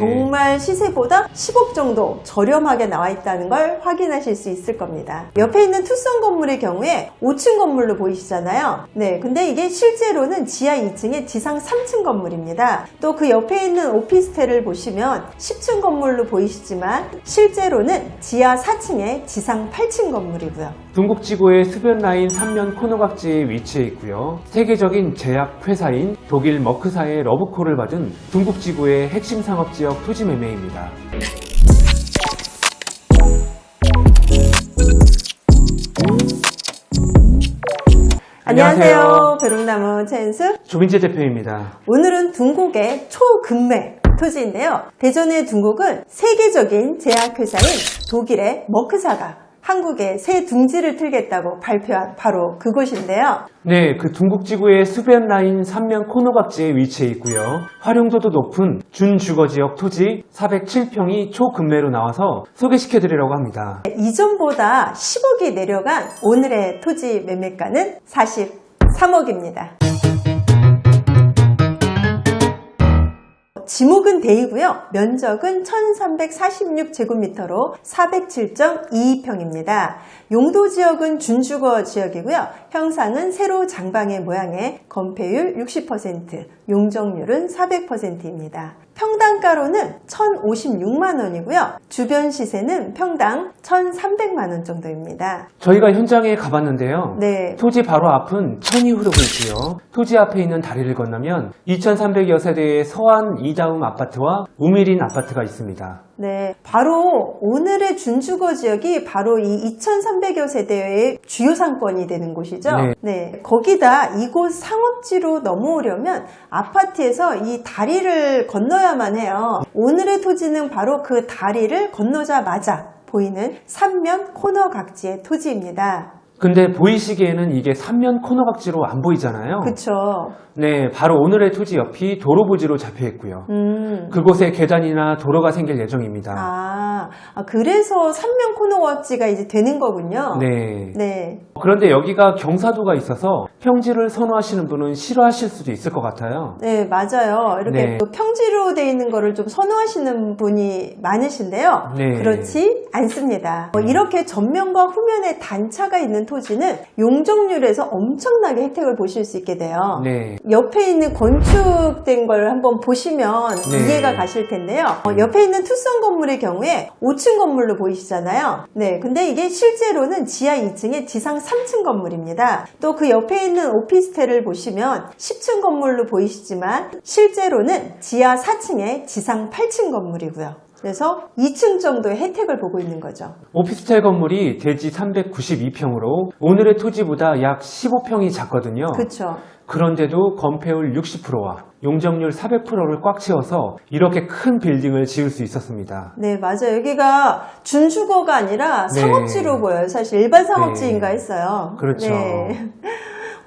Oh. 정말 시세보다 10억 정도 저렴하게 나와 있다는 걸 확인하실 수 있을 겁니다. 옆에 있는 투썸 건물의 경우에 5층 건물로 보이시잖아요. 네, 근데 이게 실제로는 지하 2층에 지상 3층 건물입니다. 또 그 옆에 있는 오피스텔을 보시면 10층 건물로 보이시지만 실제로는 지하 4층에 지상 8층 건물이고요. 중국지구의 수변 라인 3면 코너각지에 위치해 있고요. 세계적인 제약 회사인 독일 머크사의 러브콜을 받은 중국지구의 핵심 상업지역 토지 매매입니다. 안녕하세요. 벼룩나무 최은수. 조민재 대표입니다. 오늘은 둥곡의 초금매 토지인데요. 대전의 둥곡은 세계적인 제약회사인 독일의 머크사가 한국에 새 둥지를 틀겠다고 발표한 바로 그곳인데요. 네, 그 중국지구의 수변 라인 3면 코너각지에 위치해 있고요. 활용도도 높은 준주거 지역 토지 407평이 초금매로 나와서 소개시켜 드리려고 합니다. 이전보다 10억이 내려간 오늘의 토지 매매가는 43억입니다. 지목은 대이고요. 면적은 1346제곱미터로 407.22평입니다. 용도 지역은 준주거 지역이고요. 형상은 세로 장방의 모양의 건폐율 60%, 용적률은 400%입니다. 평당가로는 1,056만 원이고요. 주변 시세는 평당 1,300만 원 정도입니다. 저희가 현장에 가봤는데요. 네. 토지 바로 앞은 천이 흐르고 있고요. 토지 앞에 있는 다리를 건너면 2,300여 세대의 서안 이다움 아파트와 우미린 아파트가 있습니다. 네, 바로 오늘의 준주거 지역이 바로 이 2,300여 세대의 주요 상권이 되는 곳이죠. 네. 거기다 이곳 상업지로 넘어오려면 아파트에서 이 다리를 건너야만 해요. 오늘의 토지는 바로 그 다리를 건너자마자 보이는 삼면 코너 각지의 토지입니다. 근데 보이시기에는 이게 삼면 코너각지로 안 보이잖아요. 그쵸. 네, 바로 오늘의 토지 옆이 도로 부지로 잡혀 있고요. 음. 그곳에 계단이나 도로가 생길 예정입니다. 아, 아, 그래서 삼면 코너 각지가 이제 되는 거군요. 네. 네. 그런데 여기가 경사도가 있어서 평지를 선호하시는 분은 싫어하실 수도 있을 것 같아요. 네, 맞아요. 이렇게 네. 또 평지로 돼 있는 거를 좀 선호하시는 분이 많으신데요. 네. 그렇지 않습니다. 뭐 이렇게 전면과 후면에 단차가 있는 토지는 용적률에서 엄청나게 혜택을 보실 수 있게 돼요. 네. 옆에 있는 건축된 걸 한번 보시면 네. 이해가 가실 텐데요. 어, 옆에 있는 투썸 건물의 경우에 5층 건물로 보이시잖아요. 네, 근데 이게 실제로는 지하 2층에 지상 3층 건물입니다. 또 그 옆에 있는 오피스텔을 보시면 10층 건물로 보이시지만 실제로는 지하 4층에 지상 8층 건물이고요. 그래서 2층 정도의 혜택을 보고 있는 거죠. 오피스텔 건물이 대지 392평으로 오늘의 토지보다 약 15평이 작거든요. 그렇죠. 그런데도 건폐율 60%와 용적률 400%를 꽉 채워서 이렇게 큰 빌딩을 지을 수 있었습니다. 네, 맞아요. 여기가 준주거가 아니라 네. 상업지로 보여요. 사실 일반 상업지인가 했어요. 그렇죠. 네.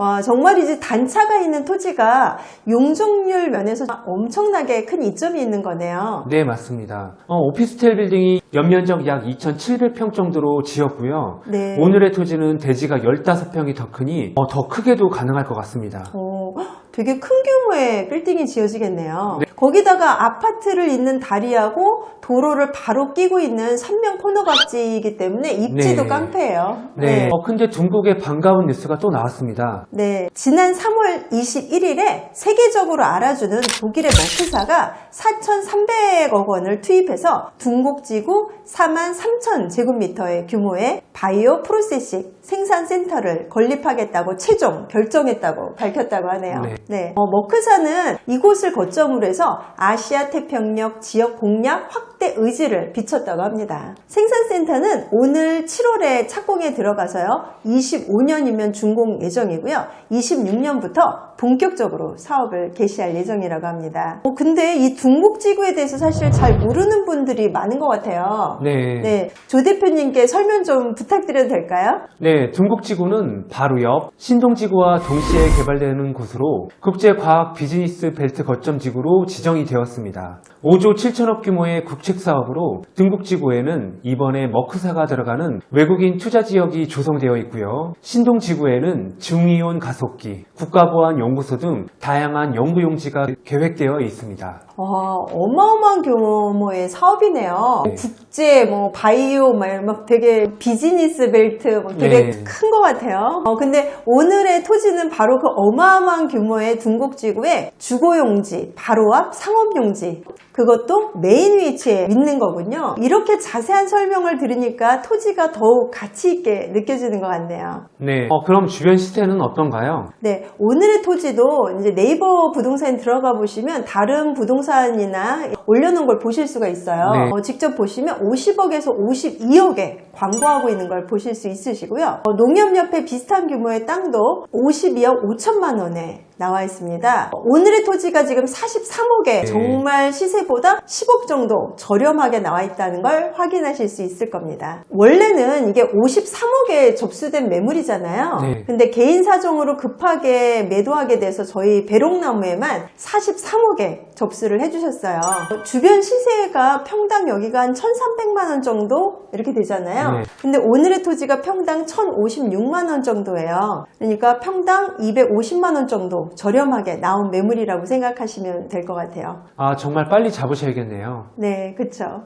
와, 정말이지 단차가 있는 토지가 용적률 면에서 엄청나게 큰 이점이 있는 거네요. 네, 맞습니다. 어, 오피스텔 빌딩이 연면적 약 2,700평 정도로 지었고요. 네. 오늘의 토지는 대지가 15평이 더 크니 어, 더 크게도 가능할 것 같습니다. 어, 되게 큰 규모의 빌딩이 지어지겠네요. 네. 거기다가 아파트를 잇는 다리하고 도로를 바로 끼고 있는 삼면 코너각지이기 때문에 입지도 네. 깡패예요. 네. 어, 근데 중국의 반가운 뉴스가 또 나왔습니다. 네, 지난 3월 21일에 세계적으로 알아주는 독일의 머크사가 4,300억 원을 투입해서 둥곡지구 4만 3천 제곱미터의 규모의 바이오 프로세싱 생산센터를 건립하겠다고 최종 결정했다고 밝혔다고 하네요. 네. 네, 어, 머크사는 이곳을 거점으로 해서 아시아 태평양 지역 공략 확대 의지를 비췄다고 합니다. 생산센터는 오늘 7월에 착공에 들어가서요. 25년이면 준공 예정이고요. 26년부터 본격적으로 사업을 개시할 예정이라고 합니다. 어, 근데 이 둥곡지구에 대해서 사실 잘 모르는 분들이 많은 것 같아요. 네. 네, 조 대표님께 설명 좀 부탁드려도 될까요? 네, 중국지구는 바로 옆 신동지구와 동시에 개발되는 곳으로 국제과학 비즈니스 벨트 거점 지구로 지정이 되었습니다. 5조 7천억 규모의 국채 주택 사업으로 등북지구에는 이번에 머크사가 들어가는 외국인 투자 지역이 조성되어 있고요. 신동지구에는 중이온 가속기, 국가보안연구소 등 다양한 연구 용지가 계획되어 있습니다. 와, 어마어마한 규모의 사업이네요. 네. 국제, 뭐, 바이오, 막, 막 되게 비즈니스 벨트, 막 되게 네. 큰것 같아요. 어, 근데 오늘의 토지는 바로 그 어마어마한 규모의 둥곡지구의 주거용지, 바로 앞 상업용지, 그것도 메인 위치에 있는 거군요. 이렇게 자세한 설명을 들으니까 토지가 더욱 가치 있게 느껴지는 것 같네요. 네. 어, 그럼 주변 시세는 어떤가요? 네, 오늘의 토지도 이제 네이버 부동산에 들어가 보시면 다른 부동산이나 올려놓은 걸 보실 수가 있어요. 네. 어, 직접 보시면 50억에서 52억에 광고하고 있는 걸 보실 수 있으시고요. 어, 농협 옆에 비슷한 규모의 땅도 52억 5천만 원에 나와 있습니다. 어, 오늘의 토지가 지금 43억에 네. 정말 시세보다 10억 정도 저렴하게 나와 있다는 걸 확인하실 수 있을 겁니다. 원래는 이게 53억에 접수된 매물이잖아요. 네. 근데 개인 사정으로 급하게 매도하게 돼서 저희 배롱나무에만 43억에 접수를 해주셨어요. 주변 시세가 평당 여기가 한 1,300만 원 정도 이렇게 되잖아요. 네. 근데 오늘의 토지가 평당 1,056만 원 정도예요. 그러니까 평당 250만 원 정도 저렴하게 나온 매물이라고 생각하시면 될 것 같아요. 아, 정말 빨리 잡으셔야겠네요. 네, 그쵸.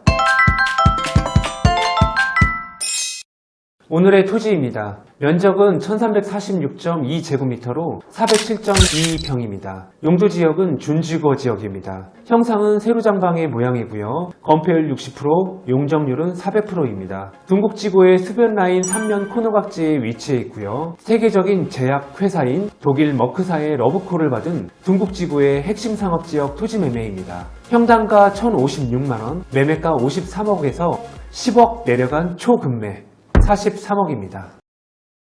오늘의 토지입니다. 면적은 1346.2제곱미터로 407.2평입니다. 용도 지역은 준주거 지역입니다. 형상은 세로장방의 모양이고요. 건폐율 60%, 용적률은 400%입니다. 둥국지구의 수변 라인 3면 코너각지에 위치해 있고요. 세계적인 제약 회사인 독일 머크사의 러브콜을 받은 둥국지구의 핵심 상업지역 토지 매매입니다. 평당가 1,056만원, 매매가 53억에서 10억 내려간 초급매. 43억입니다.